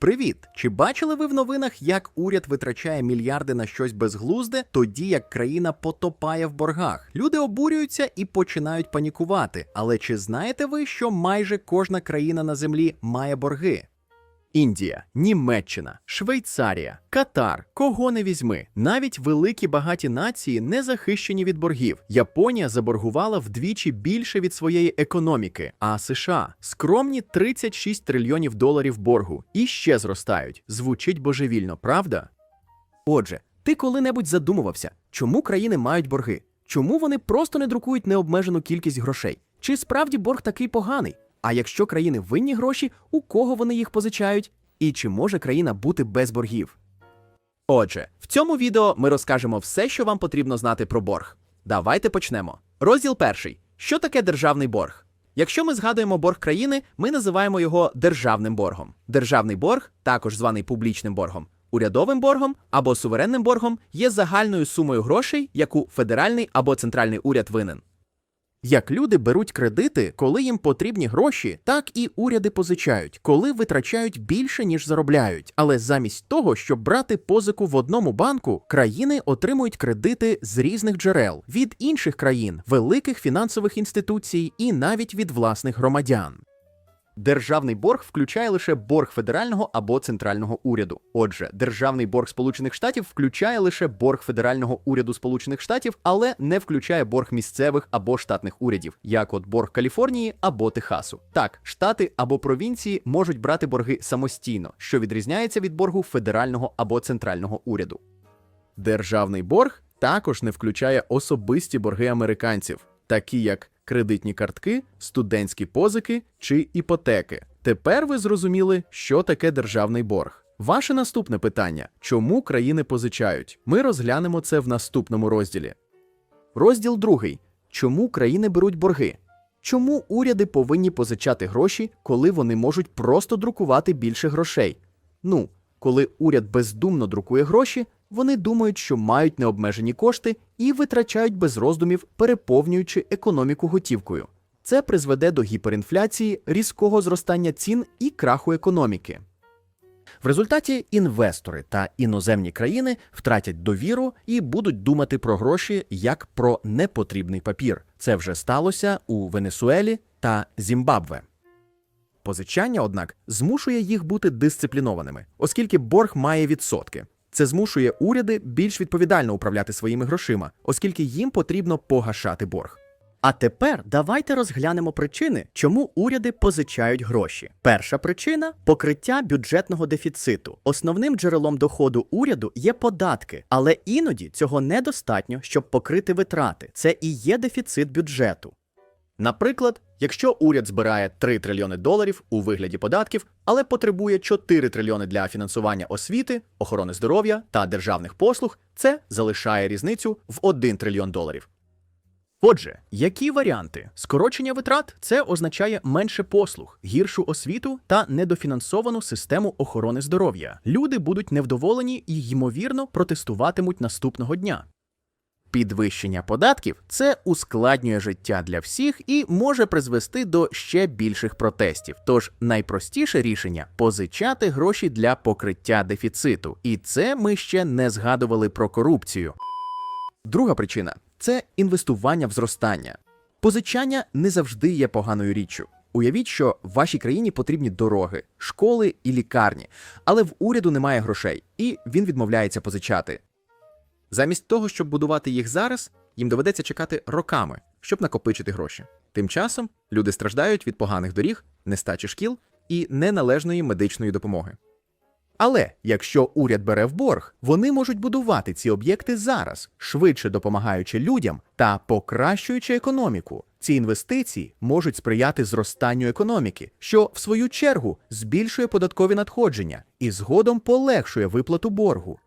Привіт! Чи бачили ви в новинах, як уряд витрачає мільярди на щось безглузде, тоді як країна потопає в боргах? Люди обурюються і починають панікувати. Але чи знаєте ви, що майже кожна країна на землі має борги? Індія, Німеччина, Швейцарія, Катар, кого не візьми. Навіть великі багаті нації не захищені від боргів. Японія заборгувала вдвічі більше від своєї економіки, а США скромні 36 трильйонів доларів боргу і ще зростають. Звучить божевільно, правда? Отже, ти коли-небудь задумувався, чому країни мають борги? Чому вони просто не друкують необмежену кількість грошей? Чи справді борг такий поганий? А якщо країни винні гроші, у кого вони їх позичають? І чи може країна бути без боргів? Отже, в цьому відео ми розкажемо все, що вам потрібно знати про борг. Давайте почнемо. Розділ перший. Що таке державний борг? Якщо ми згадуємо борг країни, ми називаємо його державним боргом. Державний борг, також званий публічним боргом, урядовим боргом або суверенним боргом, є загальною сумою грошей, яку федеральний або центральний уряд винен. Як люди беруть кредити, коли їм потрібні гроші, так і уряди позичають, коли витрачають більше, ніж заробляють. Але замість того, щоб брати позику в одному банку, країни отримують кредити з різних джерел від інших країн, великих фінансових інституцій і навіть від власних громадян. Державний борг включає лише борг федерального або центрального уряду. Отже, державний борг Сполучених Штатів включає лише борг федерального уряду Сполучених Штатів, але не включає борг місцевих або штатних урядів, як от борг Каліфорнії або Техасу. Так, штати або провінції можуть брати борги самостійно, що відрізняється від боргу федерального або центрального уряду. Державний борг також не включає особисті борги американців, такі як кредитні картки, студентські позики чи іпотеки. Тепер ви зрозуміли, що таке державний борг. Ваше наступне питання: чому країни позичають? Ми розглянемо це в наступному розділі. Розділ другий. Чому країни беруть борги? Чому уряди повинні позичати гроші, коли вони можуть просто друкувати більше грошей? Ну, коли уряд бездумно друкує гроші, вони думають, що мають необмежені кошти і витрачають без роздумів, переповнюючи економіку готівкою. Це призведе до гіперінфляції, різкого зростання цін і краху економіки. В результаті інвестори та іноземні країни втратять довіру і будуть думати про гроші як про непотрібний папір. Це вже сталося у Венесуелі та Зімбабве. Позичання, однак, змушує їх бути дисциплінованими, оскільки борг має відсотки. Це змушує уряди більш відповідально управляти своїми грошима, оскільки їм потрібно погашати борг. А тепер давайте розглянемо причини, чому уряди позичають гроші. Перша причина покриття бюджетного дефіциту. Основним джерелом доходу уряду є податки, але іноді цього недостатньо, щоб покрити витрати. Це і є дефіцит бюджету. Наприклад, якщо уряд збирає 3 трильйони доларів у вигляді податків, але потребує 4 трильйони для фінансування освіти, охорони здоров'я та державних послуг, це залишає різницю в 1 трильйон доларів. Отже, які варіанти? Скорочення витрат це означає менше послуг, гіршу освіту та недофінансовану систему охорони здоров'я. Люди будуть невдоволені і, ймовірно, протестуватимуть наступного дня. Підвищення податків це ускладнює життя для всіх і може призвести до ще більших протестів. Тож найпростіше рішення позичати гроші для покриття дефіциту. І це ми ще не згадували про корупцію. Друга причина це інвестування в зростання. Позичання не завжди є поганою річчю. Уявіть, що в вашій країні потрібні дороги, школи і лікарні, але в уряду немає грошей, і він відмовляється позичати. Замість того, щоб будувати їх зараз, їм доведеться чекати роками, щоб накопичити гроші. Тим часом люди страждають від поганих доріг, нестачі шкіл і неналежної медичної допомоги. Але якщо уряд бере в борг, вони можуть будувати ці об'єкти зараз, швидше допомагаючи людям та покращуючи економіку. Ці інвестиції можуть сприяти зростанню економіки, що в свою чергу збільшує податкові надходження і згодом полегшує виплату боргу.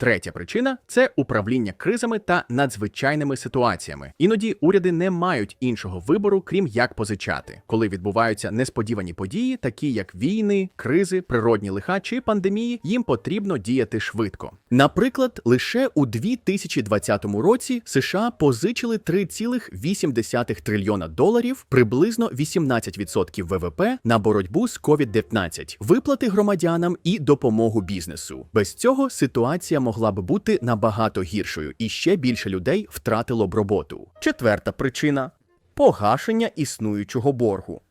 Третя причина це управління кризами та надзвичайними ситуаціями. Іноді уряди не мають іншого вибору, крім як позичати, коли відбуваються несподівані події, такі як війни, кризи, природні лиха чи пандемії, їм потрібно діяти швидко. Наприклад, лише у 2020 році США позичили 3,8 трильйона доларів, приблизно 18% ВВП на боротьбу з COVID-19, виплати громадянам і допомогу бізнесу. Без цього ситуація могла б бути набагато гіршою, і ще більше людей втратило б роботу. Четверта причина погашення існуючого боргу.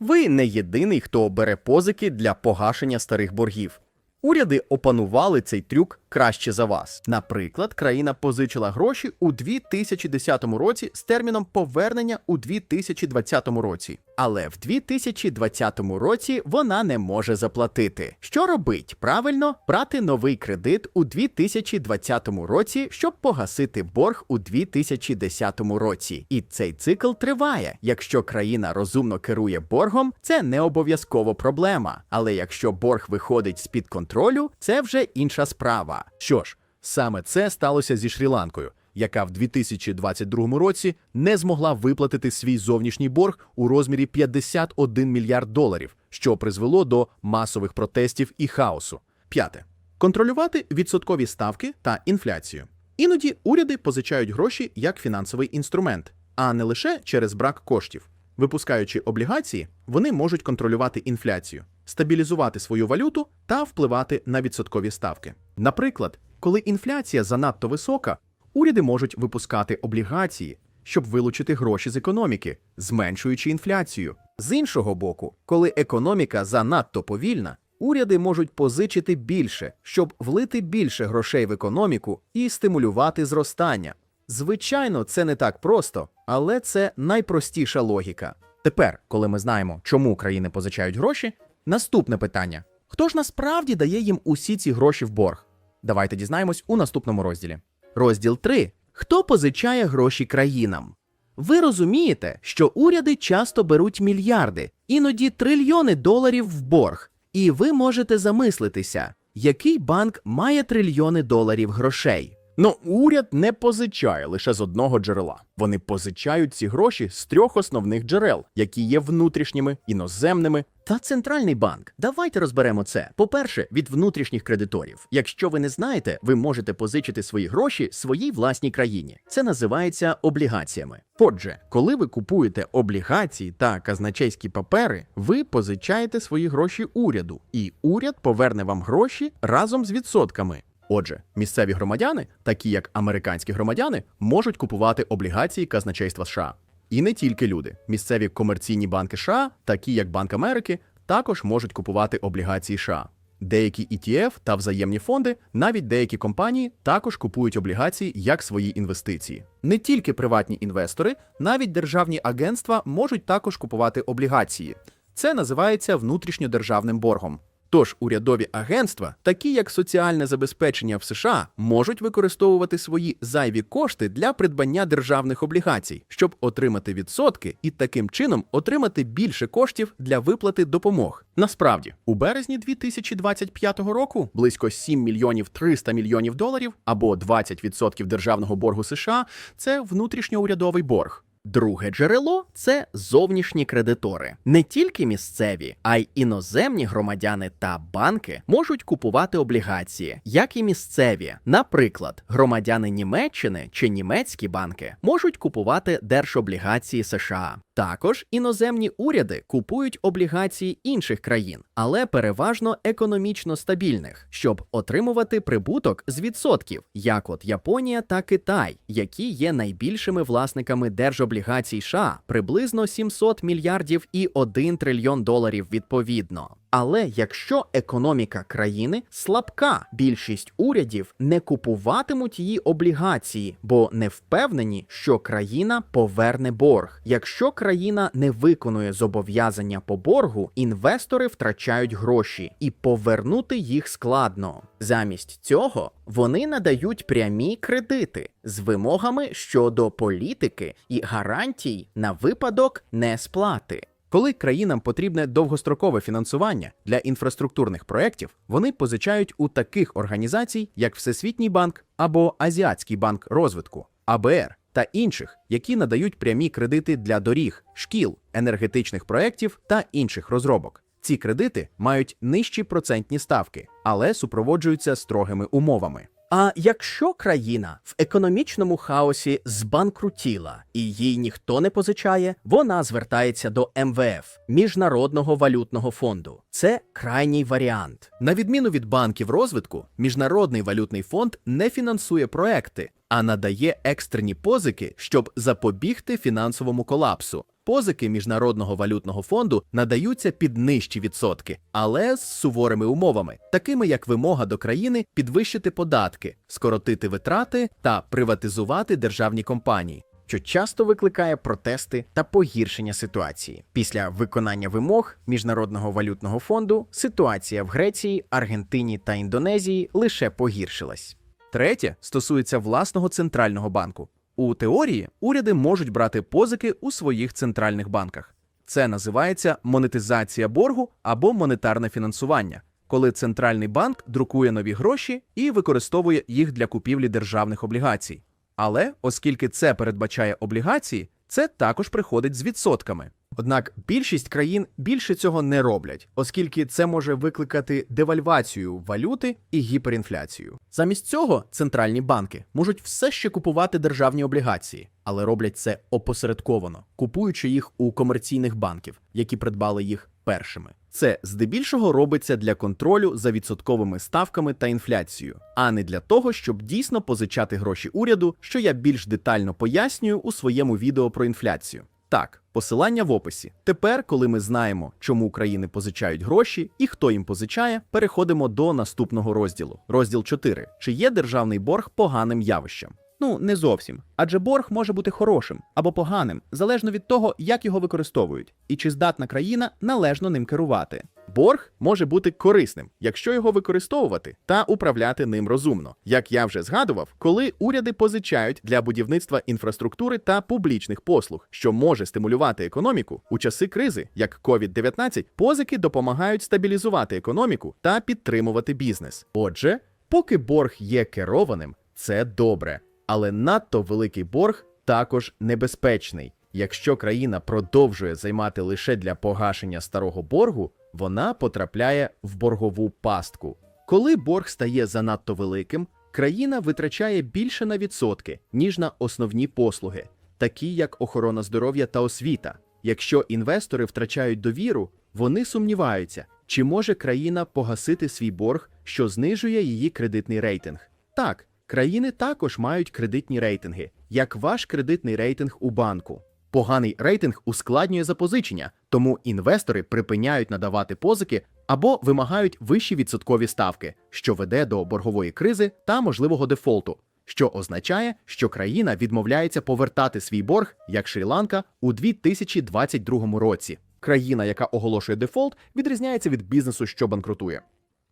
Ви не єдиний, хто бере позики для погашення старих боргів. Уряди опанували цей трюк краще за вас. Наприклад, країна позичила гроші у 2010 році з терміном повернення у 2020 році. Але в 2020 році вона не може заплатити. Що робить? Правильно, брати новий кредит у 2020 році, щоб погасити борг у 2010 році. І цей цикл триває. Якщо країна розумно керує боргом, це не обов'язково проблема. Але якщо борг виходить з-під контролю, це вже інша справа. Що ж, саме це сталося зі Шрі-Ланкою, яка в 2022 році не змогла виплатити свій зовнішній борг у розмірі 51 мільярд доларів, що призвело до масових протестів і хаосу. П'яте контролювати відсоткові ставки та інфляцію. Іноді уряди позичають гроші як фінансовий інструмент, а не лише через брак коштів. Випускаючи облігації, вони можуть контролювати інфляцію, стабілізувати свою валюту та впливати на відсоткові ставки. Наприклад, коли інфляція занадто висока, уряди можуть випускати облігації, щоб вилучити гроші з економіки, зменшуючи інфляцію. З іншого боку, коли економіка занадто повільна, уряди можуть позичити більше, щоб влити більше грошей в економіку і стимулювати зростання. Звичайно, це не так просто, але це найпростіша логіка. Тепер, коли ми знаємо, чому країни позичають гроші, наступне питання: хто ж насправді дає їм усі ці гроші в борг? Давайте дізнаємось у наступному розділі. Розділ 3. Хто позичає гроші країнам? Ви розумієте, що уряди часто беруть мільярди, іноді трильйони доларів в борг. І ви можете замислитися, який банк має трильйони доларів грошей. Ну, уряд не позичає лише з одного джерела. Вони позичають ці гроші з трьох основних джерел, які є внутрішніми, іноземними. Та центральний банк. Давайте розберемо це. По-перше, від внутрішніх кредиторів. Якщо ви не знаєте, ви можете позичити свої гроші своїй власній країні. Це називається облігаціями. Отже, коли ви купуєте облігації та казначейські папери, ви позичаєте свої гроші уряду, і уряд поверне вам гроші разом з відсотками. Отже, місцеві громадяни, такі як американські громадяни, можуть купувати облігації казначейства США. І не тільки люди. Місцеві комерційні банки США, такі як Банк Америки, також можуть купувати облігації США. Деякі ETF та взаємні фонди, навіть деякі компанії також купують облігації як свої інвестиції. Не тільки приватні інвестори, навіть державні агентства можуть також купувати облігації. Це називається внутрішньодержавним боргом. Тож урядові агентства, такі як соціальне забезпечення в США, можуть використовувати свої зайві кошти для придбання державних облігацій, щоб отримати відсотки і таким чином отримати більше коштів для виплати допомог. Насправді, у березні 2025 року близько 7 мільйонів 300 мільйонів доларів або 20% державного боргу США це внутрішньоурядовий борг. Друге джерело це зовнішні кредитори. Не тільки місцеві, а й іноземні громадяни та банки можуть купувати облігації, як і місцеві. Наприклад, громадяни Німеччини чи німецькі банки можуть купувати держоблігації США. Також іноземні уряди купують облігації інших країн, але переважно економічно стабільних, щоб отримувати прибуток з відсотків, як от Японія та Китай, які є найбільшими власниками держоблігацій США, приблизно 700 мільярдів і 1 трильйон доларів відповідно. Але якщо економіка країни слабка, більшість урядів не купуватимуть її облігації, бо не впевнені, що країна поверне борг. Якщо країна не виконує зобов'язання по боргу, інвестори втрачають гроші і повернути їх складно. Замість цього вони надають прямі кредити з вимогами щодо політики і гарантій на випадок несплати. Коли країнам потрібне довгострокове фінансування для інфраструктурних проєктів, вони позичають у таких організацій, як Всесвітній банк або Азіатський банк розвитку АБР та інших, які надають прямі кредити для доріг, шкіл, енергетичних проєктів та інших розробок. Ці кредити мають нижчі процентні ставки, але супроводжуються строгими умовами. А якщо країна в економічному хаосі збанкрутіла і їй ніхто не позичає, вона звертається до МВФ Міжнародного валютного фонду. Це крайній варіант. На відміну від банків розвитку, Міжнародний валютний фонд не фінансує проекти, а надає екстрені позики, щоб запобігти фінансовому колапсу. Позики Міжнародного валютного фонду надаються під нижчі відсотки, але з суворими умовами, такими як вимога до країни підвищити податки, скоротити витрати та приватизувати державні компанії. що часто викликає протести та погіршення ситуації. Після виконання вимог Міжнародного валютного фонду ситуація в Греції, Аргентині та Індонезії лише погіршилась. Третє стосується власного центрального банку. У теорії уряди можуть брати позики у своїх центральних банках. Це називається монетизація боргу або монетарне фінансування, коли центральний банк друкує нові гроші і використовує їх для купівлі державних облігацій. Але оскільки це передбачає облігації, це також приходить з відсотками. Однак більшість країн більше цього не роблять, оскільки це може викликати девальвацію валюти і гіперінфляцію. Замість цього центральні банки можуть все ще купувати державні облігації, але роблять це опосередковано, купуючи їх у комерційних банків, які придбали їх першими. Це здебільшого робиться для контролю за відсотковими ставками та інфляцією, а не для того, щоб дійсно позичати гроші уряду, що я більш детально пояснюю у своєму відео про інфляцію. Так, посилання в описі. Тепер, коли ми знаємо, чому країни позичають гроші і хто їм позичає, переходимо до наступного розділу. Розділ 4. Чи є державний борг поганим явищем? Ну, не зовсім. Адже борг може бути хорошим або поганим, залежно від того, як його використовують, і чи здатна країна належно ним керувати. Борг може бути корисним, якщо його використовувати та управляти ним розумно. Як я вже згадував, коли уряди позичають для будівництва інфраструктури та публічних послуг, що може стимулювати економіку у часи кризи, як COVID-19, позики допомагають стабілізувати економіку та підтримувати бізнес. Отже, поки борг є керованим, це добре, але надто великий борг також небезпечний. Якщо країна продовжує займати лише для погашення старого боргу, вона потрапляє в боргову пастку. Коли борг стає занадто великим, країна витрачає більше на відсотки, ніж на основні послуги, такі як охорона здоров'я та освіта. Якщо інвестори втрачають довіру, вони сумніваються, чи може країна погасити свій борг, що знижує її кредитний рейтинг. Так, країни також мають кредитні рейтинги, як ваш кредитний рейтинг у банку. Поганий рейтинг ускладнює запозичення, тому інвестори припиняють надавати позики або вимагають вищі відсоткові ставки, що веде до боргової кризи та можливого дефолту, що означає, що країна відмовляється повертати свій борг, як Шрі-Ланка, у 2022 році. Країна, яка оголошує дефолт, відрізняється від бізнесу, що банкрутує.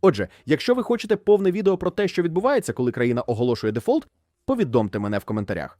Отже, якщо ви хочете повне відео про те, що відбувається, коли країна оголошує дефолт, повідомте мене в коментарях.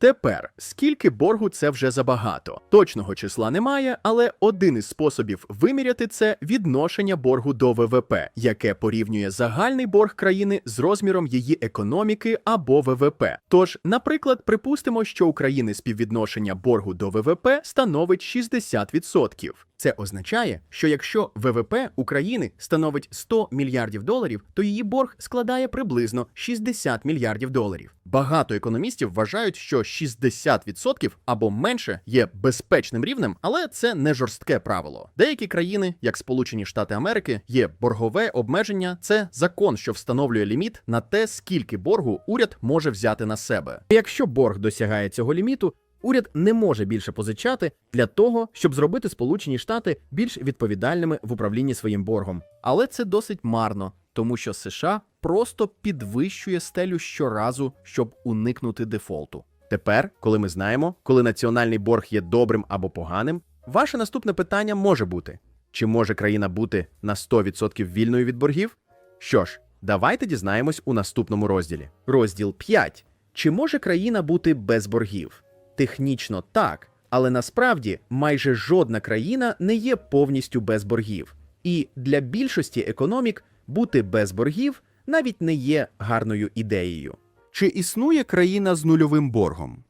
Тепер, скільки боргу це вже забагато? Точного числа немає, але один із способів виміряти це відношення боргу до ВВП, яке порівнює загальний борг країни з розміром її економіки або ВВП. Тож, наприклад, припустимо, що у країни співвідношення боргу до ВВП становить 60%. Це означає, що якщо ВВП України становить 100 мільярдів доларів, то її борг складає приблизно 60 мільярдів доларів. Багато економістів вважають, що 60% або менше є безпечним рівнем, але це не жорстке правило. Деякі країни, як Сполучені Штати Америки, є боргове обмеження. Це закон, що встановлює ліміт на те, скільки боргу уряд може взяти на себе. Якщо борг досягає цього ліміту, Уряд не може більше позичати для того, щоб зробити Сполучені Штати більш відповідальними в управлінні своїм боргом. Але це досить марно, тому що США просто підвищує стелю щоразу, щоб уникнути дефолту. Тепер, коли ми знаємо, коли національний борг є добрим або поганим, ваше наступне питання може бути: чи може країна бути на 100% вільною від боргів? Що ж, давайте дізнаємось у наступному розділі. Розділ 5. Чи може країна бути без боргів? Технічно так, але насправді майже жодна країна не є повністю без боргів. І для більшості економік бути без боргів навіть не є гарною ідеєю. Чи існує країна з нульовим боргом?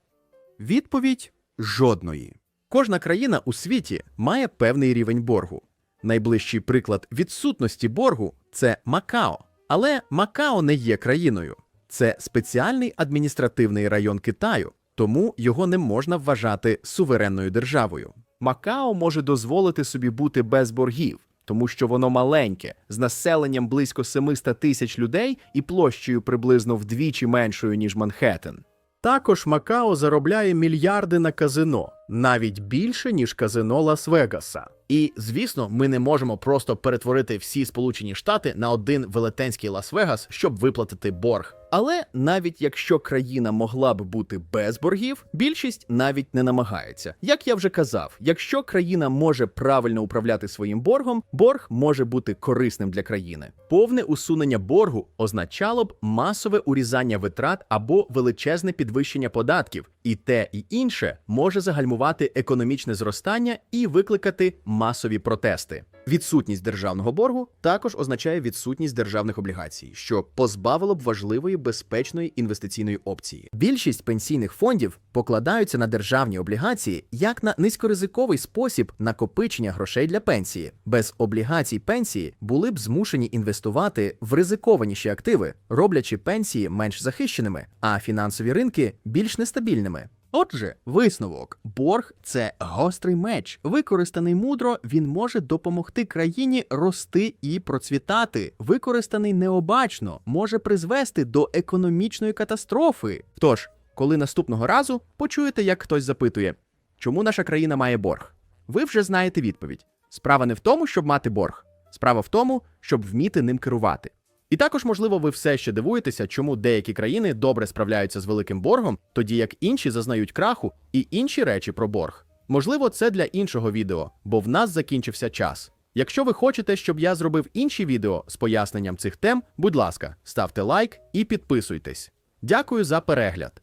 Відповідь жодної. Кожна країна у світі має певний рівень боргу. Найближчий приклад відсутності боргу це Макао. Але Макао не є країною. Це спеціальний адміністративний район Китаю, тому його не можна вважати суверенною державою. Макао може дозволити собі бути без боргів, тому що воно маленьке, з населенням близько 700 тисяч людей і площею приблизно вдвічі меншою, ніж Манхеттен. Також Макао заробляє мільярди на казино, навіть більше, ніж казино Лас-Вегаса. І, звісно, ми не можемо просто перетворити всі Сполучені Штати на один велетенський Лас-Вегас, щоб виплатити борг. Але навіть якщо країна могла б бути без боргів, більшість навіть не намагається. Як я вже казав, якщо країна може правильно управляти своїм боргом, борг може бути корисним для країни. Повне усунення боргу означало б масове урізання витрат або величезне підвищення податків, і те і інше може загальмувати економічне зростання і викликати масові протести. Відсутність державного боргу також означає відсутність державних облігацій, що позбавило б важливої безпечної інвестиційної опції. Більшість пенсійних фондів покладаються на державні облігації як на низькоризиковий спосіб накопичення грошей для пенсії. Без облігацій пенсії були б змушені інвестувати в ризикованіші активи, роблячи пенсії менш захищеними, а фінансові ринки більш нестабільними. Отже, висновок: борг це гострий меч. Використаний мудро, він може допомогти країні рости і процвітати. Використаний необачно може призвести до економічної катастрофи. Тож, коли наступного разу почуєте, як хтось запитує, чому наша країна має борг, ви вже знаєте відповідь. Справа не в тому, щоб мати борг, справа в тому, щоб вміти ним керувати. І також, можливо, ви все ще дивуєтеся, чому деякі країни добре справляються з великим боргом, тоді як інші зазнають краху і інші речі про борг. Можливо, це для іншого відео, бо в нас закінчився час. Якщо ви хочете, щоб я зробив інші відео з поясненням цих тем, будь ласка, ставте лайк і підписуйтесь. Дякую за перегляд.